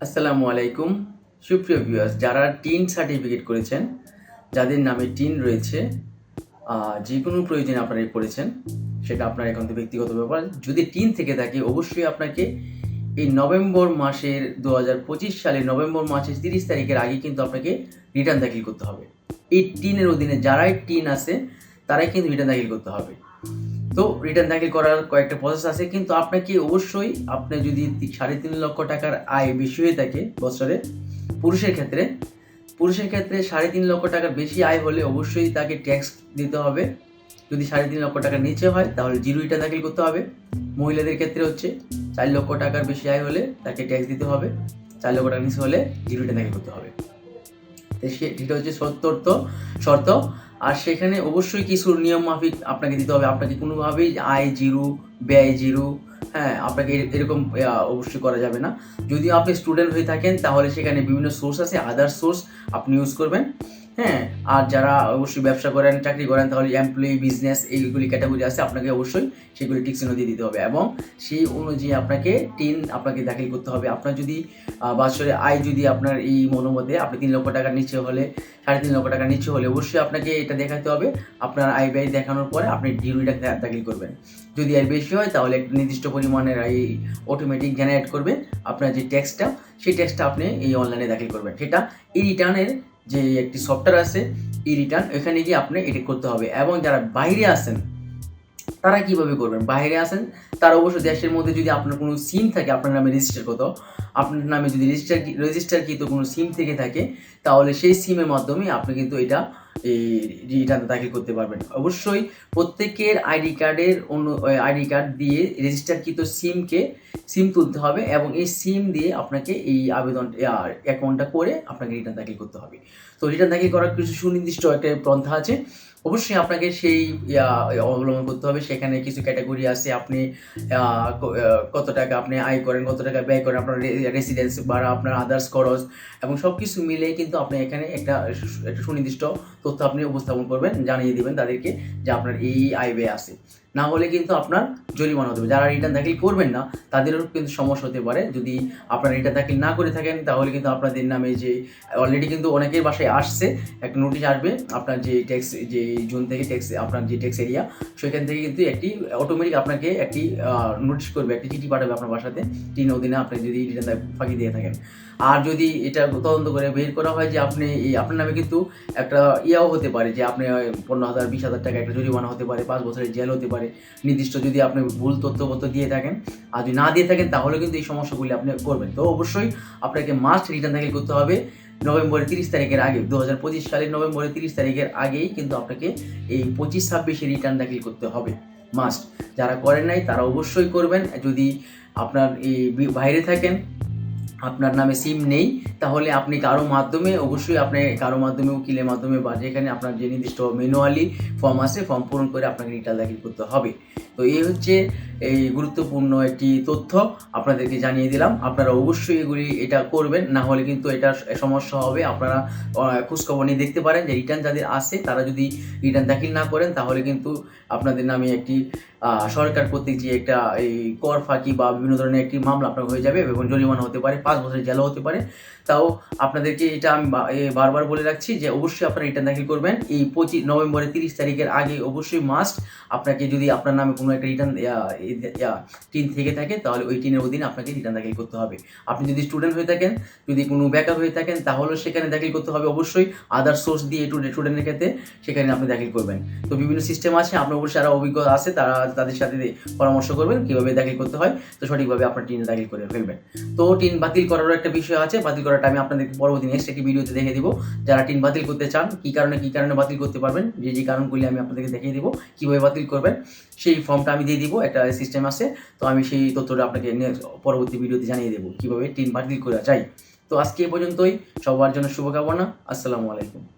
আসসালামু আলাইকুম। সুপ্রিয় ভিউয়ার্স যারা টিন সার্টিফিকেট করেছেন, যাদের নামে টিন রয়েছে যে কোনো প্রয়োজনে আপনারা করেছেন সেটা আপনার একান্ত ব্যক্তিগত ব্যাপার। যদি টিন থেকে থাকে, অবশ্যই আপনাকে এই নভেম্বর মাসের দু হাজার পঁচিশ সালের নভেম্বর মাসের তিরিশ তারিখের আগে কিন্তু আপনাকে রিটার্ন দাখিল করতে হবে। এই টিনের অধীনে যারাই টিন আছে, তারাই কিন্তু রিটার্ন দাখিল করতে হবে। তো রিটার্ন দাখিল করার কয়েকটা প্রসেস আছে, কিন্তু আপনাকে অবশ্যই আপনি যদি সাড়ে তিন লক্ষ টাকার আয় বেশি হয়ে থাকে বছরে, পুরুষের ক্ষেত্রে পুরুষের ক্ষেত্রে সাড়ে তিন লক্ষ টাকার বেশি আয় হলে অবশ্যই তাকে ট্যাক্স দিতে হবে। যদি সাড়ে তিন লক্ষ টাকার নিচে হয়, তাহলে জিরো রিটার্ন দাখিল করতে হবে। মহিলাদের ক্ষেত্রে হচ্ছে চার লক্ষ টাকার বেশি আয় হলে তাকে ট্যাক্স দিতে হবে। চার লক্ষ টাকার নিচে হলে জিরো রিটার্ন দাখিল করতে হবে। তো সে এটা হচ্ছে শর্ত শর্ত। আর সেখানে অবশ্যই কিছু নিয়ম মাফিক আপনাকে দিতে হবে। আপনাকে কোনোভাবেই আয় জিরো, ব্যয় জিরো হ্যাঁ আপনাকে এরকম অবশ্যই করা যাবে না। যদি আপনি স্টুডেন্ট হয়ে থাকেন, তাহলে সেখানে বিভিন্ন সোর্স আছে আদার সোর্স আপনি ইউজ করবেন। হ্যাঁ আর যারা অবশ্যই ব্যবসা করেন, চাকরি করেন, তাহলে এমপ্লয়ি বিজনেস এইগুলি ক্যাটাগরি আছে, আপনাকে অবশ্যই সেগুলি টিক চিহ্ন দিয়ে দিতে হবে এবং সেই অনুযায়ী আপনাকে টিন আপনাকে দাখিল করতে হবে। আপনার যদি বছরে আয় যদি আপনার এই মনোমতে আপনি তিন লক্ষ টাকার নিচে হলে, সাড়ে তিন লক্ষ টাকার নিচে হলে অবশ্যই আপনাকে এটা দেখাতে হবে। আপনার আয় ব্যয় দেখানোর পরে আপনি ডিউরিটা দাখিল করবেন। যদি এর বেশি হয়, তাহলে একটা নির্দিষ্ট পরিমাণের এই অটোমেটিক জেনারেট করবে আপনার যে ট্যাক্সটা সেই ট্যাক্সটা আপনি এই অনলাইনে দাখিল করবেন। সেটা এই রিটার্নের যে একটি সফটওয়্যার আছে ই রিটার্ন এখানে গিয়ে আপনি এটি করতে হবে। এবং যারা বাইরে আছেন, তারা কীভাবে করবেন? বাইরে আসেন তারা অবশ্য দেশের মধ্যে যদি আপনার কোনো সিম থাকে, আপনার নামে রেজিস্টার কত আপনার নামে যদি রেজিস্টার রেজিস্টারকৃত কোনো সিম থেকে থাকে, তাহলে সেই সিমের মাধ্যমে আপনি কিন্তু এটা, এই রিটার্ন দাখিল করতে পারবেন। অবশ্যই প্রত্যেকের আইডি কার্ডের অন্য আইডি কার্ড দিয়ে রেজিস্টারকৃত সিমকে সিম তুলতে হবে এবং এই সিম দিয়ে আপনাকে এই আবেদন অ্যাকাউন্টটা করে আপনাকে রিটার্ন দাখিল করতে হবে। তো রিটার্ন দাখিল করার কিছু সুনির্দিষ্ট একটা পন্থা আছে। অবশ্যই আপনাকে সেই অবলম্বন করতে হবে। সেখানে কিছু ক্যাটাগরি আছে, আপনি কত টাকা আপনি আয় করেন, কত টাকা ব্যয় করেন, আপনার রেসিডেন্স বা আপনার আদার্স খরচ, এবং সব কিছু মিলে কিন্তু আপনি এখানে একটা একটা সুনির্দিষ্ট তথ্য আপনি উপস্থাপন করবেন, জানিয়ে দেবেন তাদেরকে যে আপনার এই আয় ব্যয় আছে। না হলে কিন্তু আপনার জরিমানা হতে হবে। যারা রিটার্ন দাখিল করবেন না, তাদেরও কিন্তু সমস্যা হতে পারে। যদি আপনারা রিটার্ন দাখিল না করে থাকেন, তাহলে কিন্তু আপনাদের নামে যে অলরেডি কিন্তু অনেকের বাসায় আসছে, একটা নোটিশ আসবে, আপনার যে ট্যাক্স যে জুন থেকে ট্যাক্স আপনার যে ট্যাক্স এরিয়া সেখান থেকে কিন্তু একটি অটোমেটিক আপনাকে একটি নোটিশ করবে, একটি চিঠি পাঠাবে আপনার বাসাতে। তিন অধীনে আপনি যদি রিটার্ন ফাঁকি দিয়ে থাকেন। আর যদি এটা তদন্ত করে বের করা হয় যে আপনি এই, আপনার নামে কিন্তু একটা ইয়াও হতে পারে যে আপনি পনেরো হাজার, বিশ হাজার টাকা একটা জরিমানা হতে পারে, পাঁচ বছরের জেল হতে পারে। নির্দিষ্ট যদি আপনি ভুল তথ্যপত্র দিয়ে থাকেন। আর যদি না দিয়ে থাকেন, তাহলে কিন্তু এই সমস্যাগুলি আপনি করবেন। তো অবশ্যই আপনাকে মাস্ট রিটার্ন দাখিল করতে হবে। নভেম্বরের তিরিশ তারিখের আগে দু হাজার পঁচিশ সালের নভেম্বরের তিরিশ তারিখের আগেই কিন্তু আপনাকে এই পঁচিশ ছাব্বিশে রিটার্ন দাখিল করতে হবে। মাস্ট যারা করেন নাই, তারা অবশ্যই করবেন। যদি আপনার এই বাইরে থাকেন আপনার নামে সিম নেই, তাহলে আপনি কারও মাধ্যমে, অবশ্যই আপনি কারও মাধ্যমে উকিলের মাধ্যমে বা যেখানে আপনার যে নির্দিষ্ট ম্যানুয়ালি ফর্ম আছে ফর্ম পূরণ করে আপনাকে রিটার্ন দাখিল করতে হবে। তো এই হচ্ছে এই গুরুত্বপূর্ণ একটি তথ্য আপনাদেরকে জানিয়ে দিলাম। আপনারা অবশ্যই এগুলি এটা করবেন, না হলে কিন্তু এটা সমস্যা হবে। আপনারা খোঁজখবর নিয়ে দেখতে পারেন যে রিটার্ন যাদের আছে, তারা যদি রিটার্ন দাখিল না করেন, তাহলে কিন্তু আপনাদের নামে একটি সরকার কর্তৃক যে একটা এই কর ফাঁকি বা বিভিন্ন ধরনের একটি মামলা আপনার হয়ে যাবে এবং জরিমানা হতে পারে। পাঁচ বছরের জেলও হতে পারে। তাও আপনাদেরকে এটা আমি বারবার বলে রাখছি যে অবশ্যই আপনারা রিটার্ন দাখিল করবেন। এই পঁচিশ নভেম্বরের তিরিশ তারিখের আগে অবশ্যই মাস্ট আপনাকে যদি আপনার নামে কোনো একটা রিটার্ন টিন থেকে থাকে, তাহলে ওই টিনের অধীনে আপনাকে রিটার্ন দাখিল করতে হবে। আপনি যদি স্টুডেন্ট হয়ে থাকেন, যদি কোনো ব্যাকআপ হয়ে থাকেন তাহলেও সেখানে দাখিল করতে হবে অবশ্যই। আদার সোর্স দিয়ে স্টুডেন্টের ক্ষেত্রে সেখানে আপনি দাখিল করবেন। তো বিভিন্ন সিস্টেম আছে আপনার অবশ্যই যারা অভিজ্ঞ আছে, তারা তাদের সাথে পরামর্শ করবেন কীভাবে দাখিল করতে হয়। তো সঠিকভাবে আপনার টিন দাখিল করে ফেলবেন। তো টিন বাতিল করারও একটা বিষয় আছে, বাতিল করাটা আমি আপনাদের পরবর্তী নেক্সট একটি ভিডিওতে দেখে দেবো। যারা টিন বাতিল করতে চান, কী কারণে কী কারণে বাতিল করতে পারবেন, যে যে কারণগুলি আমি আপনাদেরকে দেখিয়ে দেবো, কীভাবে বাতিল করবেন, সেই ফর্মটা আমি দিয়ে দিব, একটা সিস্টেম আছে। তো আমি সেই তথ্যটা আপনাকে নেক্সট পরবর্তী ভিডিওতে জানিয়ে দেবো, কীভাবে টিন বাতিল করা যায়। তো আজকে এ পর্যন্তই, সবার জন্য শুভকামনা, আসসালামু আলাইকুম।